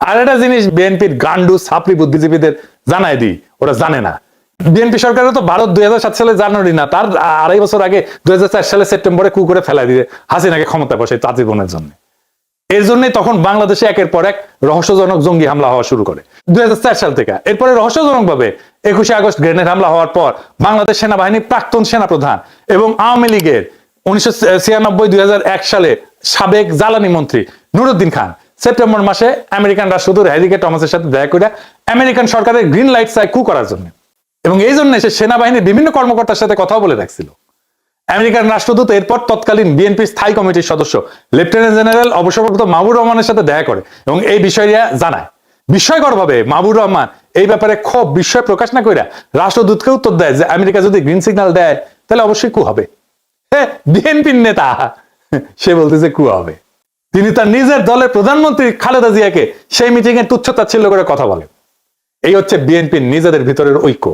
আর একটা জিনিস বিএনপির গান্ডু, ছাপড়ি বুদ্ধিজীবীদের জানাই দিই, ওরা জানে না। বিএনপি সরকারও তো ভারত দুই সালে জানুয়ারি না, তার আড়াই বছর আগে দুই সালে সেপ্টেম্বরে কু করে ফেলাই দিয়ে হাসিনাকে ক্ষমতা বসে তাজিবনের জন্য। এর জন্যই তখন বাংলাদেশে একের পর এক রহস্যজনক জঙ্গি হামলা হওয়া শুরু করে। দুই হাজার চার সাল থেকে। এরপরে রহস্যজনক ভাবে একুশে আগস্ট গ্রেনেড হামলা হওয়ার পর বাংলাদেশ সেনাবাহিনী প্রাক্তন সেনাপ্রধান এবং আওয়ামী লীগের উনিশশো ছিয়ানব্বই দুই হাজার এক সালে সাবেক জ্বালানি মন্ত্রী নুরুদ্দিন খান সেপ্টেম্বর মাসে আমেরিকান রাষ্ট্রদূত হ্যারিকে টমাসের সাথে দেখা করে আমেরিকান সরকারের গ্রিন লাইট চাই কু করার জন্য। এবং এই জন্য সে সেনাবাহিনীর বিভিন্ন কর্মকর্তার সাথে কথা বলে রাখছিল। আমেরিকান রাষ্ট্রদূত এরপর তৎকালীন বিএনপি স্থায়ী কমিটির সদস্য লেফটেন্যান্ট জেনারেল অবসরপ্রাপ্ত মাহবুর রহমানের সাথে দেখা করে এবং এই বিষয়টা জানায়। বিস্ময়করভাবে মাহবুর রহমান এই ব্যাপারে খুব বিস্ময় প্রকাশ না কইরা রাষ্ট্রদূতকে উত্তর দেয় যে, আমেরিকা যদি গ্রিন সিগন্যাল দেয়, তাহলে অবশ্যই কু হবে। হ্যাঁ বিএনপির নেতা! সে বলতেছে কু হবে। তিনি তার নিজের দলের প্রধানমন্ত্রী খালেদা জিয়াকে সেই মিটিং এ তুচ্ছতাচ্ছিল্য করে কথা বলে এই হচ্ছে বিএনপির নিজেদের ভিতরের ঐক্য।